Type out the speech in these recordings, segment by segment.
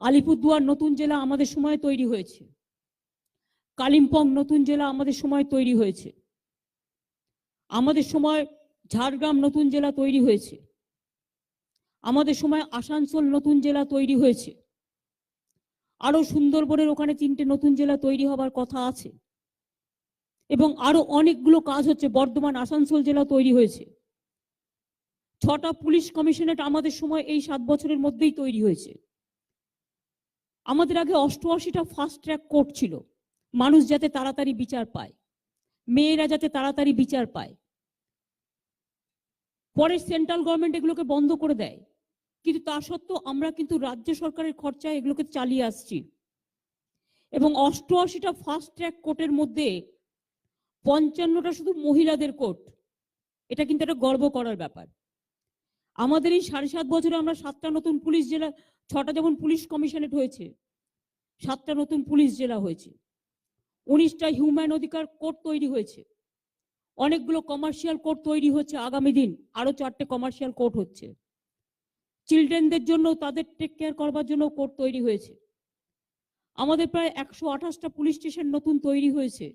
আলিপুরদুয়ার নতুন জেলা আমাদের সময় তৈরি হয়েছে। কালিম্পং নতুন জেলা আমাদের সময় তৈরি হয়েছে। আমাদের সময় ঝাড়গ্রাম নতুন জেলা তৈরি হয়েছে। আমাদের সময় আসানসোল নতুন জেলা তৈরি হয়েছে। আরও সুন্দরবনের ওখানে তিনটে নতুন জেলা তৈরি হবার কথা আছে। এবং আরও অনেকগুলো কাজ হচ্ছে, বর্ধমান আসানসোল জেলা তৈরি হয়েছে। ছটা পুলিশ কমিশনারেট আমাদের সময় এই সাত বছরের মধ্যেই তৈরি হয়েছে। আমাদের আগে অষ্টআশিটা ফাস্ট ট্র্যাক কোর্ট ছিল। মানুষ যাতে তাড়াতাড়ি বিচার পায়। মেয়েরা যাতে তাড়াতাড়ি বিচার পায়। পরে সেন্ট্রাল গভর্নমেন্ট এগুলোকে বন্ধ করে দেয়। কিন্তু তা সত্ত্বেও আমরা কিন্তু রাজ্য সরকারের খরচায় এগুলোকে চালিয়ে আসছি। এবং অষ্টআশিটা ফাস্ট ট্র্যাক কোর্টের মধ্যে পঞ্চান্নটা শুধু মহিলাদের কোর্ট এটা কিন্তু একটা গর্ব করার ব্যাপার। আমাদের এই সাড়ে সাত বছরে আমরা সাতটা নতুন পুলিশ জেলা, ছটা যেমন পুলিশ কমিশনারেট হয়েছে, সাতটা নতুন পুলিশ জেলা হয়েছে। উনিশটা হিউম্যান অধিকার কোর্ট তৈরি হয়েছে। অনেকগুলো কমার্শিয়াল কোর্ট তৈরি হচ্ছে আগামী দিন আরও চারটে কমার্শিয়াল কোর্ট হচ্ছে। চিলড্রেনদের জন্য তাদের টেক কেয়ার করবার জন্য কোর্ট তৈরি হয়েছে। আমাদের প্রায় একশো আঠাশটা পুলিশ স্টেশন নতুন তৈরি হয়েছে।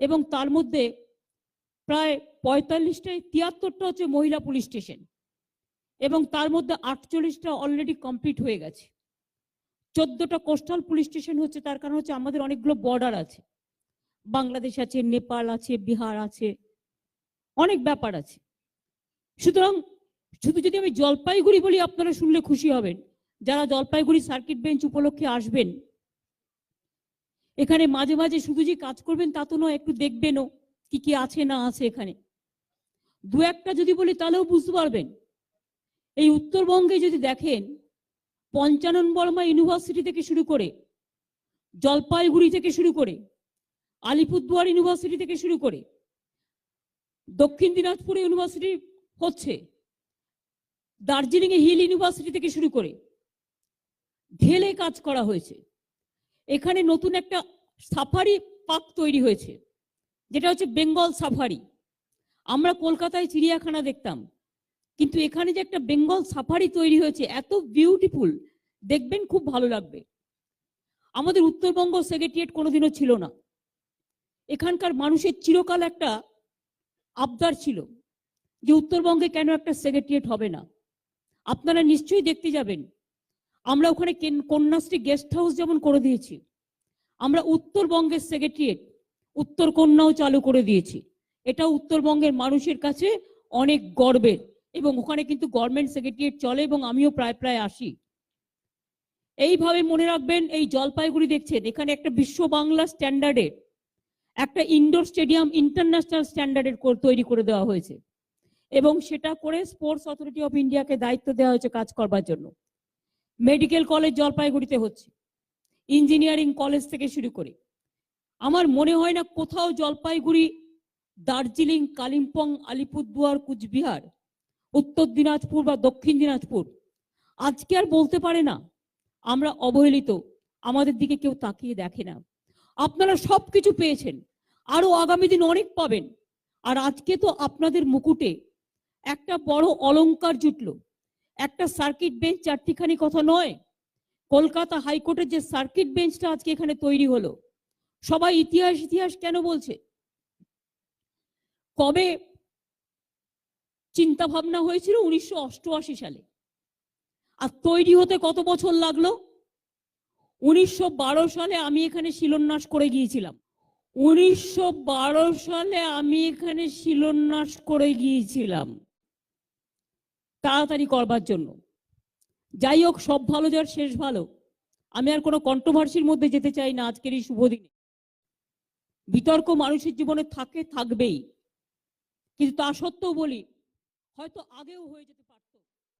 এবং তার মধ্যে প্রায় পঁয়তাল্লিশটায় তিয়াত্তরটা হচ্ছে মহিলা পুলিশ স্টেশন। এবং তার মধ্যে আটচল্লিশটা অলরেডি কমপ্লিট হয়ে গেছে। চোদ্দটা কোস্টাল পুলিশ স্টেশন হচ্ছে, তার কারণ হচ্ছে আমাদের অনেকগুলো বর্ডার আছে। বাংলাদেশ আছে, নেপাল আছে, বিহার আছে, অনেক ব্যাপার আছে। সুতরাং শুধু যদি আমি জলপাইগুড়ি বলি, আপনারা শুনলে খুশি হবেন। যারা জলপাইগুড়ি সার্কিট বেঞ্চ উপলক্ষে আসবেন, এখানে মাঝে মাঝে শুধু যে কাজ করবেন তা তো নয়, একটু দেখবেনও কি কি আছে না আছে এখানে। দু একটা যদি বলি, তাহলেও বুঝতে পারবেন। এই উত্তরবঙ্গে যদি দেখেন, পঞ্চানন বর্মা ইউনিভার্সিটি থেকে শুরু করে, জলপাইগুড়ি থেকে শুরু করে, আলিপুরদুয়ার ইউনিভার্সিটি থেকে শুরু করে, দক্ষিণ দিনাজপুর ইউনিভার্সিটি হচ্ছে দার্জিলিং এ হিল ইউনিভার্সিটি থেকে শুরু করে, ঢেলে কাজ করা হয়েছে। এখানে নতুন একটা সাফারি পার্ক তৈরি হয়েছে, যেটা হচ্ছে বেঙ্গল সাফারি। আমরা কলকাতায় চিড়িয়াখানা দেখতাম। কিন্তু এখানে যে একটা বেঙ্গল সাফারি তৈরি হয়েছে, এত বিউটিফুল দেখবেন খুব ভালো লাগবে। আমাদের উত্তরবঙ্গ সেক্রেটারিয়েট কোনোদিনও ছিল না। এখানকার মানুষের চিরকাল একটা আবদার ছিল যে উত্তরবঙ্গে কেন একটা সেক্রেটারিয়েট হবে না। আপনারা নিশ্চয়ই দেখতে যাবেন, আমরা ওখানে কেন- কন্যাশ্রী গেস্ট হাউস যেমন করে দিয়েছি, আমরা উত্তরবঙ্গের সেক্রেটারিয়েট উত্তর কন্যাও চালু করে দিয়েছি। এটা উত্তরবঙ্গের মানুষের কাছে অনেক গর্বের। এবং ওখানে কিন্তু গভর্নমেন্ট সেক্রেটারিয়েট চলে এবং আমিও প্রায় প্রায় আসি। এইভাবে মনে রাখবেন এই জলপাইগুড়ি দেখছেন, এখানে একটা বিশ্ব বাংলা স্ট্যান্ডার্ডে একটা ইনডোর স্টেডিয়াম ইন্টারন্যাশনাল স্ট্যান্ডার্ডের তৈরি করে দেওয়া হয়েছে। এবং সেটা করে স্পোর্টস অথরিটি অফ ইন্ডিয়াকে দায়িত্ব দেওয়া হয়েছে কাজ করবার জন্য। মেডিকেল কলেজ জলপাইগুড়িতে হচ্ছে ইঞ্জিনিয়ারিং কলেজ থেকে শুরু করে। আমার মনে হয় না কোথাও জলপাইগুড়ি, দার্জিলিং, কালিম্পং, আলিপুরদুয়ার, কুচবিহার উত্তর দিনাজপুর বা দক্ষিণ দিনাজপুর। আজকে আর বলতে পারে না। আমরা অবহেলিত। আমাদের দিকে কেউ তাকিয়ে দেখে না। আপনারা সব কিছু পেয়েছেন। আরও আগামী দিন অনেক পাবেন। আর আজকে তো আপনাদের মুকুটে একটা বড় অলংকার জুটলো। একটা সার্কিট বেঞ্চ চারটিখানি কথা নয়। কলকাতা হাইকোর্টের যে সার্কিট বেঞ্চটা আজকে এখানে তৈরি হলো। সবাই ইতিহাস ইতিহাস কেন বলছে? কবে চিন্তা ভাবনা হয়েছিল উনিশশো অষ্টআশি সালে। আর তৈরি হতে কত বছর লাগল? উনিশশো বারো সালে আমি এখানে শিলান্যাস করে গিয়েছিলাম। উনিশশো বারো সালে আমি এখানে শিলান্যাস করে গিয়েছিলাম। তাড়াতাড়ি করবার জন্য। যাই হোক, সব ভালো, যার শেষ ভালো। আমি আর কোনো কন্ট্রোভার্সির মধ্যে যেতে চাই না আজকের এই শুভ দিনে। বিতর্ক মানুষের জীবনে থাকে, থাকবেই। কিন্তু তা সত্ত্বেও বলি হয়তো আগেও হয়ে যেতে